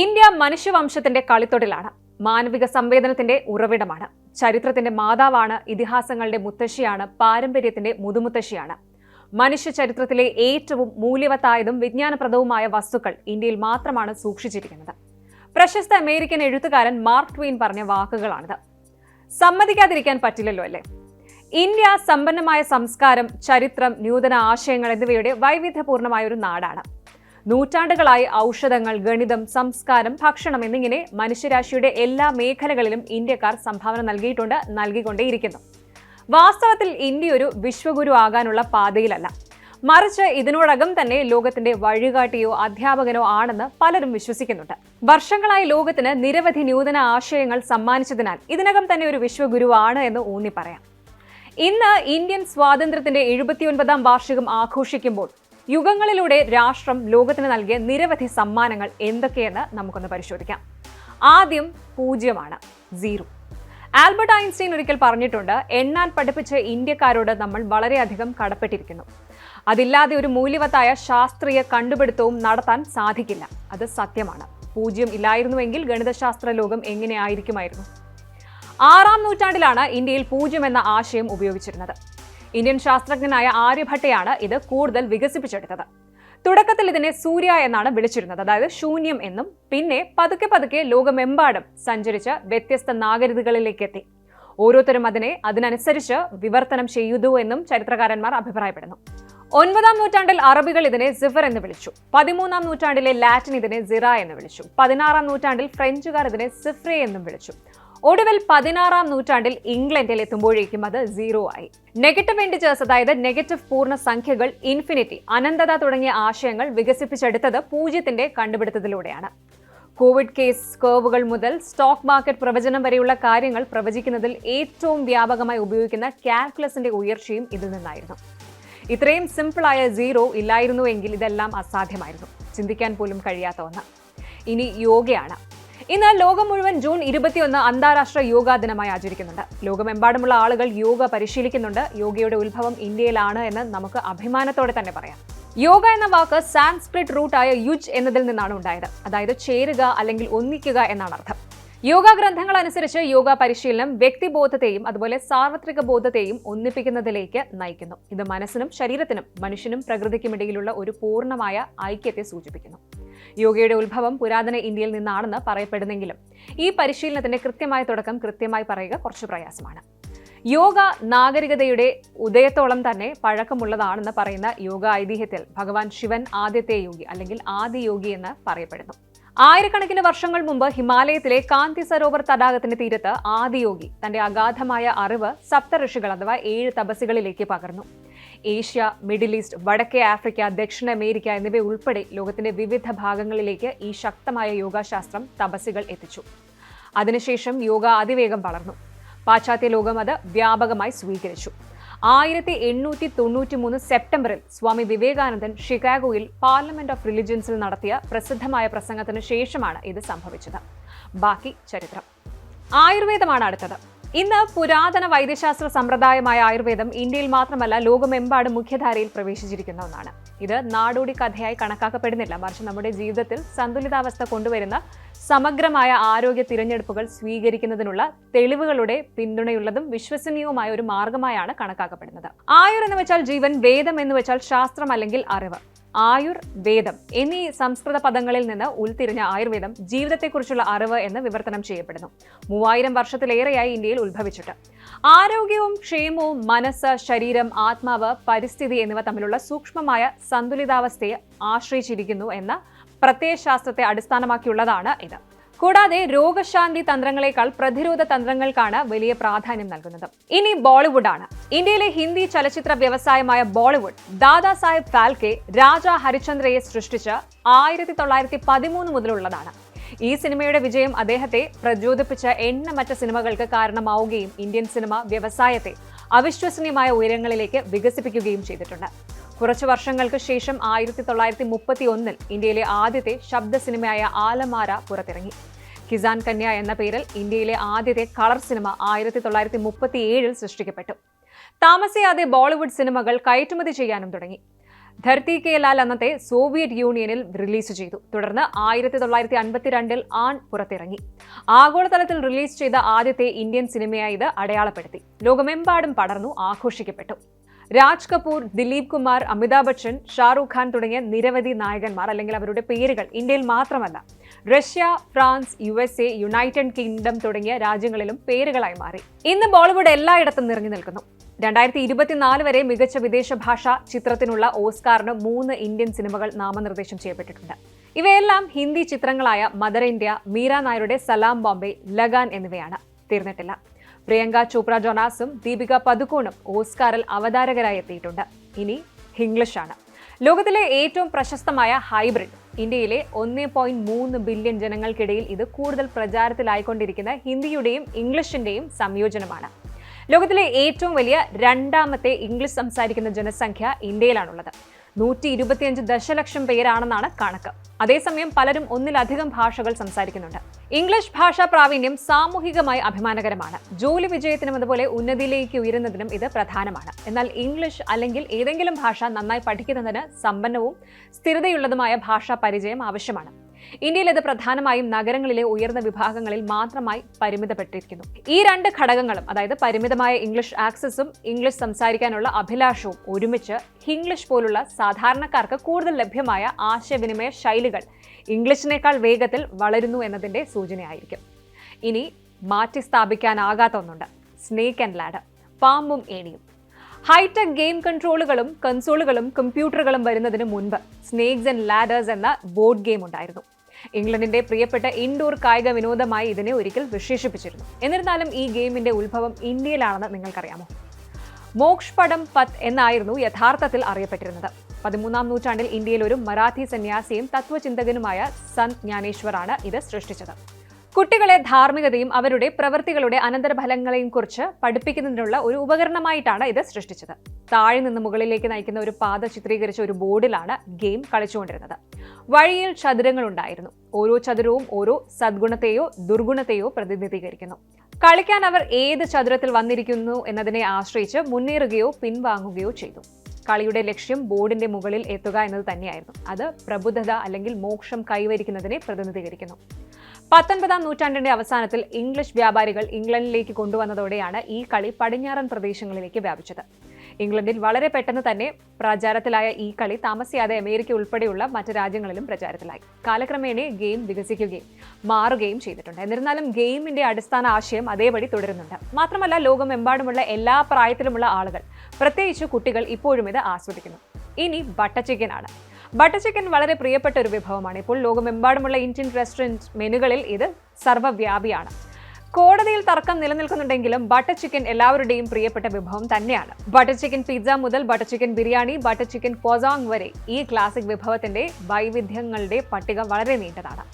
India മനുഷ്യവംശത്തിന്റെ കളിത്തൊടിലാണ് മാനവിക സംവേദനത്തിന്റെ ഉറവിടമാണ് ചരിത്രത്തിന്റെ മാതാവാണ് ഇതിഹാസങ്ങളുടെ മുത്തശ്ശിയാണ് പാരമ്പര്യത്തിന്റെ മുതുമുത്തശ്ശിയാണ്. മനുഷ്യ ചരിത്രത്തിലെ ഏറ്റവും മൂല്യവത്തായതും വിജ്ഞാനപ്രദവുമായ വസ്തുക്കൾ ഇന്ത്യയിൽ മാത്രമാണ് സൂക്ഷിച്ചിരിക്കുന്നത്. പ്രശസ്ത അമേരിക്കൻ എഴുത്തുകാരൻ മാർക്ക് ട്വീൻ പറഞ്ഞ വാക്കുകളാണിത്. സമ്മതിക്കാതിരിക്കാൻ പറ്റില്ലല്ലോ അല്ലേ? ഇന്ത്യ സമ്പന്നമായ സംസ്കാരം ചരിത്രം നൂതന ആശയങ്ങൾ എന്നിവയുടെ വൈവിധ്യപൂർണമായ ഒരു നാടാണ്. നൂറ്റാണ്ടുകളായി ഔഷധങ്ങൾ ഗണിതം സംസ്കാരം ഭക്ഷണം എന്നിങ്ങനെ മനുഷ്യരാശിയുടെ എല്ലാ മേഖലകളിലും ഇന്ത്യക്കാർ സംഭാവന നൽകിയിട്ടുണ്ട് നൽകിക്കൊണ്ടേയിരിക്കുന്നു. വാസ്തവത്തിൽ ഇന്ത്യ ഒരു വിശ്വഗുരു ആകാനുള്ള പാതയിലല്ല. മറിച്ച് ഇതിനോടകം തന്നെ ലോകത്തിന്റെ വഴികാട്ടിയോ അധ്യാപകനോ ആണെന്ന് പലരും വിശ്വസിക്കുന്നുണ്ട്. വർഷങ്ങളായി ലോകത്തിന് നിരവധി നൂതന ആശയങ്ങൾ സമ്മാനിച്ചതിനാൽ ഇതിനകം തന്നെ ഒരു വിശ്വഗുരുവാണ് എന്ന് ഊന്നി പറയാം ഇന്ന് ഇന്ത്യൻ സ്വാതന്ത്ര്യത്തിന്റെ എഴുപത്തിയൊൻപതാം വാർഷികം ആഘോഷിക്കുമ്പോൾ യുഗങ്ങളിലൂടെ രാഷ്ട്രം ലോകത്തിന് നൽകിയ നിരവധി സമ്മാനങ്ങൾ എന്തൊക്കെയെന്ന് നമുക്കൊന്ന് പരിശോധിക്കാം. ആദ്യം പൂജ്യമാണ് സീറോ. ആൽബർട്ട് ഐൻസ്റ്റീൻ ഒരിക്കൽ പറഞ്ഞിട്ടുണ്ട് എണ്ണാൻ പഠിപ്പിച്ച ഇന്ത്യക്കാരോട് നമ്മൾ വളരെയധികം കടപ്പെട്ടിരിക്കുന്നു. അതില്ലാതെ ഒരു മൂല്യവത്തായ ശാസ്ത്രീയ കണ്ടുപിടുത്തവും നടത്താൻ സാധിക്കില്ല. അത് സത്യമാണ്. പൂജ്യം ഇല്ലായിരുന്നുവെങ്കിൽ ഗണിതശാസ്ത്ര ലോകം എങ്ങനെയായിരിക്കുമായിരുന്നു ആറാം നൂറ്റാണ്ടിലാണ് ഇന്ത്യയിൽ പൂജ്യം എന്ന ആശയം ഉപയോഗിച്ചിരുന്നത്. ഇന്ത്യൻ ശാസ്ത്രജ്ഞനായ ആര്യഭട്ടയാണ് ഇത് കൂടുതൽ വികസിപ്പിച്ചെടുത്തത്. തുടക്കത്തിൽ ഇതിനെ സൂര്യ എന്നാണ് വിളിച്ചിരുന്നത്. അതായത് ശൂന്യം എന്നും പിന്നെ പതുക്കെ പതുക്കെ ലോകമെമ്പാടും സഞ്ചരിച്ച് വ്യത്യസ്ത നാഗരികതകളിലേക്ക് എത്തി ഓരോരുത്തരും അതിനെ അതിനനുസരിച്ച് വിവർത്തനം ചെയ്തു എന്നും ചരിത്രകാരന്മാർ അഭിപ്രായപ്പെടുന്നു. ഒൻപതാം നൂറ്റാണ്ടിൽ അറബികൾ ഇതിനെ സിഫർ എന്ന് വിളിച്ചു. പതിമൂന്നാം നൂറ്റാണ്ടിലെ ലാറ്റിൻ ഇതിനെ സിറ എന്ന് വിളിച്ചു. പതിനാറാം നൂറ്റാണ്ടിൽ ഫ്രഞ്ചുകാർ ഇതിനെ സിഫ്രെ എന്നും വിളിച്ചു. ഒടുവിൽ പതിനാറാം നൂറ്റാണ്ടിൽ ഇംഗ്ലണ്ടിൽ എത്തുമ്പോഴേക്കും അത് സീറോ ആയി. നെഗറ്റീവ് ഇൻഡിജേഴ്സ് അതായത് നെഗറ്റീവ് പൂർണ സംഖ്യകൾ ഇൻഫിനിറ്റി അനന്തത തുടങ്ങിയ ആശയങ്ങൾ വികസിപ്പിച്ചെടുത്തത് പൂജ്യത്തിന്റെ കണ്ടുപിടുത്തത്തിലൂടെയാണ്. കോവിഡ് കേസ് കർവുകൾ മുതൽ സ്റ്റോക്ക് മാർക്കറ്റ് പ്രവചനം വരെയുള്ള കാര്യങ്ങൾ പ്രവചിക്കുന്നതിൽ ഏറ്റവും വ്യാപകമായി ഉപയോഗിക്കുന്ന കാൽക്കുലസിന്റെ ഉയർച്ചയും ഇതിൽ നിന്നായിരുന്നു. ഇത്രയും സിമ്പിളായ സീറോ ഇല്ലായിരുന്നുവെങ്കിൽ ഇതെല്ലാം അസാധ്യമായിരുന്നു. ചിന്തിക്കാൻ പോലും കഴിയാത്ത ഒന്ന്. ഇനി യോഗയാണ്. ഇന്ന് ലോകം മുഴുവൻ ജൂൺ ഇരുപത്തിയൊന്ന് അന്താരാഷ്ട്ര യോഗാ ദിനമായി ആചരിക്കുന്നുണ്ട്. ലോകമെമ്പാടുമുള്ള ആളുകൾ യോഗ പരിശീലിക്കുന്നുണ്ട്. യോഗയുടെ ഉത്ഭവം ഇന്ത്യയിലാണ് എന്ന് നമുക്ക് അഭിമാനത്തോടെ തന്നെ പറയാം. യോഗ എന്ന വാക്ക് സാൻസ്ക്രിറ്റ് റൂട്ടായ യുജ് എന്നതിൽ നിന്നാണ് ഉണ്ടായത്. അതായത് ചേരുക അല്ലെങ്കിൽ ഒന്നിക്കുക എന്നാണ് അർത്ഥം. യോഗ ഗ്രന്ഥങ്ങൾ അനുസരിച്ച് യോഗ പരിശീലനം വ്യക്തിബോധത്തെയും അതുപോലെ സാർവത്രിക ബോധത്തെയും ഒന്നിപ്പിക്കുന്നതിലേക്ക് നയിക്കുന്നു. ഇത് മനസ്സിനും ശരീരത്തിനും മനുഷ്യനും പ്രകൃതിക്കുമിടയിലുള്ള ഒരു പൂർണമായ ഐക്യത്തെ സൂചിപ്പിക്കുന്നു. യോഗയുടെ ഉത്ഭവം പുരാതന ഇന്ത്യയിൽ നിന്നാണെന്ന് പറയപ്പെടുന്നെങ്കിലും ഈ പരിശീലനത്തിന്റെ കൃത്യമായ തുടക്കം കൃത്യമായി പറയുക കുറച്ച് പ്രയാസമാണ്. യോഗ നാഗരികതയുടെ ഉദയത്തോളം തന്നെ പഴക്കമുള്ളതാണെന്ന് പറയുന്ന യോഗ ഐതിഹ്യത്തിൽ ഭഗവാൻ ശിവൻ ആദ്യത്തെ യോഗി അല്ലെങ്കിൽ ആദ്യ യോഗി എന്ന് പറയപ്പെടുന്നു. ആയിരക്കണക്കിന് വർഷങ്ങൾ മുമ്പ് ഹിമാലയത്തിലെ കാന്തി സരോവർ തടാകത്തിന്റെ തീരത്ത് ആദിയോഗി തന്റെ അഗാധമായ അറിവ് സപ്തഋഷികൾ അഥവാ ഏഴ് തപസികളിലേക്ക് പകർന്നു. ഏഷ്യ മിഡിൽ ഈസ്റ്റ് വടക്കേ ആഫ്രിക്ക ദക്ഷിണ അമേരിക്ക എന്നിവ ഉൾപ്പെടെ ലോകത്തിന്റെ വിവിധ ഭാഗങ്ങളിലേക്ക് ഈ ശക്തമായ യോഗാശാസ്ത്രം തപസികൾ എത്തിച്ചു. അതിനുശേഷം യോഗ അതിവേഗം വളർന്നു. പാശ്ചാത്യ ലോകം അത് വ്യാപകമായി സ്വീകരിച്ചു. ആയിരത്തി എണ്ണൂറ്റി തൊണ്ണൂറ്റി മൂന്ന് സെപ്റ്റംബറിൽ സ്വാമി വിവേകാനന്ദൻ ഷിക്കാഗോയിൽ പാർലമെന്റ് ഓഫ് റിലിജൻസിൽ നടത്തിയ പ്രസിദ്ധമായ പ്രസംഗത്തിന് ശേഷമാണ് ഇത് സംഭവിച്ചത്. ബാക്കി ചരിത്രം. ആയുർവേദമാണ് അടുത്തത്. ഇന്ന് പുരാതന വൈദ്യശാസ്ത്ര സമ്പ്രദായമായ ആയുർവേദം ഇന്ത്യയിൽ മാത്രമല്ല ലോകമെമ്പാടും മുഖ്യധാരയിൽ പ്രവേശിച്ചിരിക്കുന്ന ഒന്നാണ്. ഇത് നാടോടി കഥയായി കണക്കാക്കപ്പെടുന്നില്ല. മറിച്ച് നമ്മുടെ ജീവിതത്തിൽ സന്തുലിതാവസ്ഥ കൊണ്ടുവരുന്ന സമഗ്രമായ ആരോഗ്യ തിരഞ്ഞെടുപ്പുകൾ സ്വീകരിക്കുന്നതിനുള്ള തെളിവുകളുടെ പിന്തുണയുള്ളതും വിശ്വസനീയവുമായ ഒരു മാർഗമായാണ് കണക്കാക്കപ്പെടുന്നത്. ആയുർ എന്ന് വെച്ചാൽ ജീവൻ വേദം എന്ന് വെച്ചാൽ ശാസ്ത്രം അല്ലെങ്കിൽ അറിവ്. ആയുർ വേദം എന്നീ സംസ്കൃത പദങ്ങളിൽ നിന്ന് ഉൾത്തിരിഞ്ഞ ആയുർവേദം ജീവിതത്തെക്കുറിച്ചുള്ള അറിവ് എന്ന് വിവർത്തനം ചെയ്യപ്പെടുന്നു. മൂവായിരം വർഷത്തിലേറെയായി ഇന്ത്യയിൽ ഉത്ഭവിച്ചിട്ട്. ആരോഗ്യവും ക്ഷേമവും മനസ്സ് ശരീരം ആത്മാവ് പരിസ്ഥിതി എന്നിവ തമ്മിലുള്ള സൂക്ഷ്മമായ സന്തുലിതാവസ്ഥയെ ആശ്രയിച്ചിരിക്കുന്നു എന്ന പ്രത്യയശാസ്ത്രത്തെ അടിസ്ഥാനമാക്കിയുള്ളതാണ് ഇത്. കൂടാതെ രോഗശാന്തി തന്ത്രങ്ങളെക്കാൾ പ്രതിരോധ തന്ത്രങ്ങൾക്കാണ് വലിയ പ്രാധാന്യം നൽകുന്നത്. ഇനി ബോളിവുഡാണ്. ഇന്ത്യയിലെ ഹിന്ദി ചലച്ചിത്ര വ്യവസായമായ ബോളിവുഡ് ദാദാ സാഹിബ് ഫാൽക്കെ രാജ ഹരിചന്ദ്രയെ സൃഷ്ടിച്ച് ആയിരത്തി തൊള്ളായിരത്തി പതിമൂന്ന് മുതലുള്ളതാണ്. ഈ സിനിമയുടെ വിജയം അദ്ദേഹത്തെ പ്രചോദിപ്പിച്ച എണ്ണമറ്റ സിനിമകൾക്ക് കാരണമാവുകയും ഇന്ത്യൻ സിനിമ വ്യവസായത്തെ അവിശ്വസനീയമായ ഉയരങ്ങളിലേക്ക് വികസിപ്പിക്കുകയും ചെയ്തിട്ടുണ്ട്. കുറച്ചു വർഷങ്ങൾക്ക് ശേഷം ആയിരത്തി തൊള്ളായിരത്തി മുപ്പത്തി ഒന്നിൽ ഇന്ത്യയിലെ ആദ്യത്തെ ശബ്ദ സിനിമയായ ആലമാര പുറത്തിറങ്ങി. കിസാൻ കന്യ എന്ന പേരിൽ ഇന്ത്യയിലെ ആദ്യത്തെ കളർ സിനിമ ആയിരത്തി തൊള്ളായിരത്തി മുപ്പത്തി ഏഴിൽ സൃഷ്ടിക്കപ്പെട്ടു. താമസിയാതെ ബോളിവുഡ് സിനിമകൾ കയറ്റുമതി ചെയ്യാനും തുടങ്ങി. ധർത്തി കെ ലാൽ അന്നത്തെ സോവിയറ്റ് യൂണിയനിൽ റിലീസ് ചെയ്തു. തുടർന്ന് ആയിരത്തി തൊള്ളായിരത്തി അൻപത്തിരണ്ടിൽ ആൺ പുറത്തിറങ്ങി. ആഗോളതലത്തിൽ റിലീസ് ചെയ്ത ആദ്യത്തെ ഇന്ത്യൻ സിനിമയായി ഇത് അടയാളപ്പെടുത്തി. ലോകമെമ്പാടും പടർന്നു ആഘോഷിക്കപ്പെട്ടു. രാജ് കപൂർ ദിലീപ് കുമാർ അമിതാഭ് ബച്ചൻ ഷാറൂഖ് ഖാൻ തുടങ്ങിയ നിരവധി നായകന്മാർ അല്ലെങ്കിൽ അവരുടെ പേരുകൾ ഇന്ത്യയിൽ മാത്രമല്ല Russia France U S A United Kingdom തുടങ്ങിയ രാജ്യങ്ങളിലും പേരുകളായി മാറി. ഇന്ന് ബോളിവുഡ് എല്ലായിടത്തും നിറഞ്ഞു നിൽക്കുന്നു. രണ്ടായിരത്തി ഇരുപത്തിനാല് വരെ മികച്ച വിദേശ ഭാഷ ചിത്രത്തിനുള്ള ഓസ്കാറിന് മൂന്ന് ഇന്ത്യൻ സിനിമകൾ നാമനിർദ്ദേശം ചെയ്യപ്പെട്ടിട്ടുണ്ട്. ഇവയെല്ലാം ഹിന്ദി ചിത്രങ്ങളായ മദർ ഇന്ത്യ മീര നായരുടെ സലാം ബോംബെ ലഗാൻ എന്നിവയാണ്. തീർന്നിട്ടില്ല. പ്രിയങ്ക ചോപ്ര ജോണാസും ദീപിക പതുക്കോണും ഓസ്കാറിൽ അവതാരകരായി എത്തിയിട്ടുണ്ട്. ഇനി ഇംഗ്ലീഷാണ് ലോകത്തിലെ ഏറ്റവും പ്രശസ്തമായ ഹൈബ്രിഡ് ഇന്ത്യയിലെ ഒന്നേ പോയിന്റ് മൂന്ന് ബില്യൺ ജനങ്ങൾക്കിടയിൽ ഇത് കൂടുതൽ പ്രചാരത്തിലായിക്കൊണ്ടിരിക്കുന്ന ഹിന്ദിയുടെയും ഇംഗ്ലീഷിന്റെയും സംയോജനമാണ്. ലോകത്തിലെ ഏറ്റവും വലിയ രണ്ടാമത്തെ ഇംഗ്ലീഷ് സംസാരിക്കുന്ന ജനസംഖ്യ ഇന്ത്യയിലാണുള്ളത്. നൂറ്റി ഇരുപത്തിയഞ്ച് ദശലക്ഷം പേരാണെന്നാണ് കണക്ക്. അതേസമയം പലരും ഒന്നിലധികം ഭാഷകൾ സംസാരിക്കുന്നുണ്ട്. ഇംഗ്ലീഷ് ഭാഷാ പ്രാവീണ്യം സാമൂഹികമായി അഭിമാനകരമാണ്. ജോലി വിജയത്തിനും അതുപോലെ ഉന്നതിയിലേക്ക് ഉയരുന്നതിനും ഇത് പ്രധാനമാണ്. എന്നാൽ ഇംഗ്ലീഷ് അല്ലെങ്കിൽ ഏതെങ്കിലും ഭാഷ നന്നായി പഠിക്കുന്നതിന് സമ്പന്നവും സ്ഥിരതയുള്ളതുമായ ഭാഷാ പരിചയം ആവശ്യമാണ്. ഇന്ത്യയിൽ ഇത് പ്രധാനമായും നഗരങ്ങളിലെ ഉയർന്ന വിഭാഗങ്ങളിൽ മാത്രമായി പരിമിതപ്പെട്ടിരിക്കുന്നു. ഈ രണ്ട് ഘടകങ്ങളും അതായത് പരിമിതമായ ഇംഗ്ലീഷ് ആക്സസും ഇംഗ്ലീഷ് സംസാരിക്കാനുള്ള അഭിലാഷവും ഒരുമിച്ച് ഇംഗ്ലീഷ് പോലുള്ള സാധാരണക്കാർക്ക് കൂടുതൽ ലഭ്യമായ ആശയവിനിമയ ശൈലികൾ ഇംഗ്ലീഷിനേക്കാൾ വേഗത്തിൽ വളരുന്നു എന്നതിന്റെ സൂചനയായിരിക്കും. ഇനി മാറ്റി സ്ഥാപിക്കാനാകാത്ത ഒന്നുണ്ട്. സ്നേക്ക് ആൻഡ് ലാഡർ പാമ്പും ഏണിയും. ഹൈടെക് ഗെയിം കൺട്രോളുകളും കൺസോളുകളും കമ്പ്യൂട്ടറുകളും വരുന്നതിന് മുൻപ് സ്നേക്സ് ആൻഡ് ലാഡേഴ്സ് എന്ന ബോർഡ് ഗെയിം ഉണ്ടായിരുന്നു. ഇംഗ്ലണ്ടിന്റെ പ്രിയപ്പെട്ട ഇൻഡോർ കായിക വിനോദമായി ഇതിനെ ഒരിക്കൽ വിശേഷിപ്പിച്ചിരുന്നു. എന്നിരുന്നാലും ഈ ഗെയിമിന്റെ ഉത്ഭവം ഇന്ത്യയിലാണെന്ന് നിങ്ങൾക്കറിയാമോ? മോക്ഷ് പടം എന്നായിരുന്നു യഥാർത്ഥത്തിൽ അറിയപ്പെട്ടിരുന്നത്. പതിമൂന്നാം നൂറ്റാണ്ടിൽ ഇന്ത്യയിൽ ഒരു മറാഠി സന്യാസിയും തത്വചിന്തകനുമായ സന്ത് ജ്ഞാനേശ്വറാണ് ഇത് സൃഷ്ടിച്ചത്. കുട്ടികളെ ധാർമ്മികതയും അവരുടെ പ്രവൃത്തികളുടെ അനന്തരഫലങ്ങളെയും കുറിച്ച് പഠിപ്പിക്കുന്നതിനുള്ള ഒരു ഉപകരണമായിട്ടാണ് ഇത് സൃഷ്ടിച്ചത്. താഴെ നിന്ന് മുകളിലേക്ക് നയിക്കുന്ന ഒരു പാത ചിത്രീകരിച്ച ഒരു ബോർഡിലാണ് ഗെയിം കളിച്ചുകൊണ്ടിരുന്നത്. വഴിയിൽ ചതുരങ്ങൾ ഉണ്ടായിരുന്നു ഓരോ ചതുരവും ഓരോ സദ്ഗുണത്തെയോ ദുർഗുണത്തെയോ പ്രതിനിധീകരിക്കുന്നു. കളിക്കാൻ അവർ ഏത് ചതുരത്തിൽ വന്നിരിക്കുന്നു എന്നതിനെ ആശ്രയിച്ച് മുന്നേറുകയോ പിൻവാങ്ങുകയോ ചെയ്തു. കളിയുടെ ലക്ഷ്യം ബോർഡിന്റെ മുകളിൽ എത്തുക എന്നത് തന്നെയായിരുന്നു. അത് പ്രബുദ്ധത അല്ലെങ്കിൽ മോക്ഷം കൈവരിക്കുന്നതിനെ പ്രതിനിധീകരിക്കുന്നു. പത്തൊൻപതാം നൂറ്റാണ്ടിന്റെ അവസാനത്തിൽ ഇംഗ്ലീഷ് വ്യാപാരികൾ ഇംഗ്ലണ്ടിലേക്ക് കൊണ്ടുവന്നതോടെയാണ് ഈ കളി പടിഞ്ഞാറൻ പ്രദേശങ്ങളിലേക്ക് വ്യാപിച്ചത്. ഇംഗ്ലണ്ടിൽ വളരെ പെട്ടെന്ന് തന്നെ പ്രചാരത്തിലായ ഈ കളി താമസിയാതെ അമേരിക്ക ഉൾപ്പെടെയുള്ള മറ്റ് രാജ്യങ്ങളിലും പ്രചാരത്തിലായി. കാലക്രമേണ ഗെയിം വികസിക്കുകയും മാറുകയും ചെയ്തിട്ടുണ്ട്. എന്നിരുന്നാലും ഗെയിമിന്റെ അടിസ്ഥാന ആശയം അതേപടി തുടരുന്നുണ്ട്. മാത്രമല്ല ലോകമെമ്പാടുമുള്ള എല്ലാ പ്രായത്തിലുമുള്ള ആളുകൾ പ്രത്യേകിച്ച് കുട്ടികൾ ഇപ്പോഴും ഇത് ആസ്വദിക്കുന്നു. ഇനി ബട്ടർ ബട്ടർ ചിക്കൻ വളരെ പ്രിയപ്പെട്ട ഒരു വിഭവമാണ്. ഇപ്പോൾ ലോകമെമ്പാടുമുള്ള ഇന്ത്യൻ റെസ്റ്റോറന്റ് മെനുകളിൽ ഇത് സർവവ്യാപിയാണ് കോടതിയിൽ തർക്കം നിലനിൽക്കുന്നുണ്ടെങ്കിലും ബട്ടർ ചിക്കൻ എല്ലാവരുടെയും പ്രിയപ്പെട്ട വിഭവം തന്നെയാണ്. ബട്ടർ ചിക്കൻ പിസ്സ മുതൽ butter chicken biryani butter chicken പോസോങ് വരെ ഈ ക്ലാസിക് വിഭവത്തിന്റെ വൈവിധ്യങ്ങളുടെ പട്ടിക വളരെ നീണ്ടതാണ്.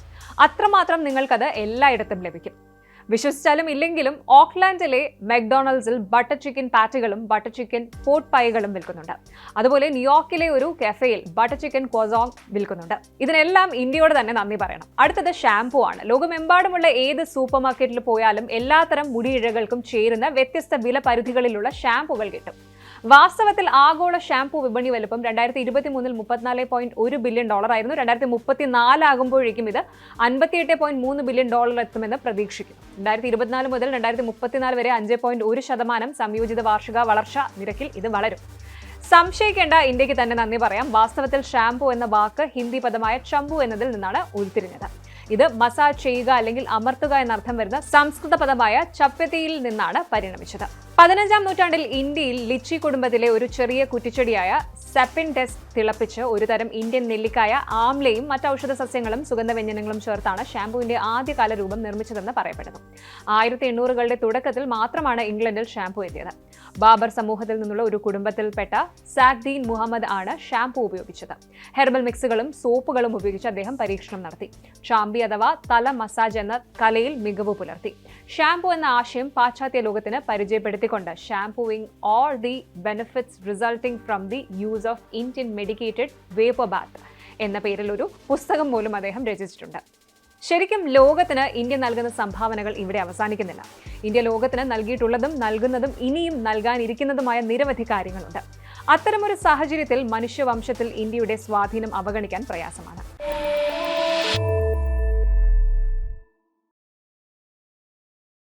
അത്രമാത്രം നിങ്ങൾക്കത് എല്ലായിടത്തും ലഭിക്കും. വിശ്വസിച്ചാലും ഇല്ലെങ്കിലും ഓക്ലാൻഡിലെ മെക്ഡൊണാൾഡ്സിൽ ബട്ടർ ചിക്കൻ പാറ്റുകളും ബട്ടർ ചിക്കൻ പോട്ട് പൈകളും വിൽക്കുന്നുണ്ട്. അതുപോലെ ന്യൂയോർക്കിലെ ഒരു കഫേയിൽ ബട്ടർ ചിക്കൻ കൊസോങ് വിൽക്കുന്നുണ്ട്. ഇതിനെല്ലാം ഇന്ത്യയോട് തന്നെ നന്ദി പറയണം. അടുത്തത് ഷാംപൂ ആണ്. ലോകമെമ്പാടുമുള്ള ഏത് സൂപ്പർ മാർക്കറ്റിൽ പോയാലും എല്ലാത്തരം മുടിയിഴകൾക്കും ചേരുന്ന വ്യത്യസ്ത വില പരിധികളിലുള്ള ഷാംപൂകൾ കിട്ടും. വാസ്തവത്തിൽ ആഗോള ഷാംപൂ വിപണി വലുപ്പം രണ്ടായിരത്തി ഇരുപത്തി മൂന്നിൽ മുപ്പത്തിനാല് പോയിന്റ് ഒരു ബില്യൺ ഡോളർ ആയിരുന്നു. രണ്ടായിരത്തി മുപ്പത്തി നാലാകുമ്പോഴേക്കും ഇത് അൻപത്തിയെട്ട് പോയിന്റ് മൂന്ന് ബില്യൺ ഡോളർ എത്തുമെന്ന് പ്രതീക്ഷിക്കുന്നു. രണ്ടായിരത്തി ഇരുപത്തിനാല് മുതൽ രണ്ടായിരത്തി മുപ്പത്തിനാല് വരെ അഞ്ച് പോയിന്റ് ഒരു ശതമാനം സംയോജിത വാർഷിക വളർച്ച നിരക്കിൽ ഇത് വളരും. സംശയിക്കേണ്ട ഇന്ത്യയ്ക്ക് തന്നെ നന്ദി പറയാം. വാസ്തവത്തിൽ ഷാംപൂ എന്ന വാക്ക് ഹിന്ദി പദമായ ചമ്പു എന്നതിൽ നിന്നാണ് ഉരുത്തിരിഞ്ഞത്. ഇത് മസാജ് ചെയ്യുക അല്ലെങ്കിൽ അമർത്തുക എന്നർത്ഥം വരുന്ന സംസ്കൃത പദമായ ചപ്പത്തിയിൽ നിന്നാണ് പരിണമിച്ചത്. പതിനഞ്ചാം നൂറ്റാണ്ടിൽ ഇന്ത്യയിൽ ലിച്ചി കുടുംബത്തിലെ ഒരു ചെറിയ കുറ്റിച്ചെടിയായ സെപ്പിൻ ഡെസ് തിളപ്പിച്ച് ഒരു തരം ഇന്ത്യൻ നെല്ലിക്കായ ആംലയും മറ്റ് ഔഷധ സസ്യങ്ങളും സുഗന്ധവ്യഞ്ജനങ്ങളും ചേർത്താണ് ഷാംപൂവിന്റെ ആദ്യകാല രൂപം നിർമ്മിച്ചതെന്ന് പറയപ്പെടുന്നു. ആയിരത്തി എണ്ണൂറുകളുടെ തുടക്കത്തിൽ മാത്രമാണ് ഇംഗ്ലണ്ടിൽ ഷാംപൂ എത്തിയത്. ബാബർ സമൂഹത്തിൽ നിന്നുള്ള ഒരു കുടുംബത്തിൽപ്പെട്ട സാദ്ദീൻ മുഹമ്മദ് ആണ് ഷാംപൂ ഉപയോഗിച്ചത്. ഹെർബൽ മിക്സുകളും സോപ്പുകളും ഉപയോഗിച്ച് അദ്ദേഹം പരീക്ഷണം നടത്തി. ഷാമ്പി അഥവാ തല മസാജ് എന്ന കലയിൽ മികവ് പുലർത്തി. ഷാംപൂ എന്ന ആശയം പാശ്ചാത്യ ലോകത്തിന് പരിചയപ്പെടുത്തിക്കൊണ്ട് shampooing all the benefits resulting from the use of Indian medicated vapour bath എന്ന പേരിൽ ഒരു പുസ്തകം പോലും അദ്ദേഹം രചിച്ചിട്ടുണ്ട്. ശരിക്കും ലോകത്തിന് ഇന്ത്യ നൽകുന്ന സംഭാവനകൾ ഇവിടെ അവസാനിക്കുന്നില്ല. ഇന്ത്യ ലോകത്തിന് നൽകിയിട്ടുള്ളതും നൽകുന്നതും ഇനിയും നൽകാനിരിക്കുന്നതുമായ നിരവധി കാര്യങ്ങളുണ്ട്. അത്തരമൊരു സാഹചര്യത്തിൽ മനുഷ്യവംശത്തിൽ ഇന്ത്യയുടെ സ്വാധീനം അവഗണിക്കാൻ പ്രയാസമാണ്.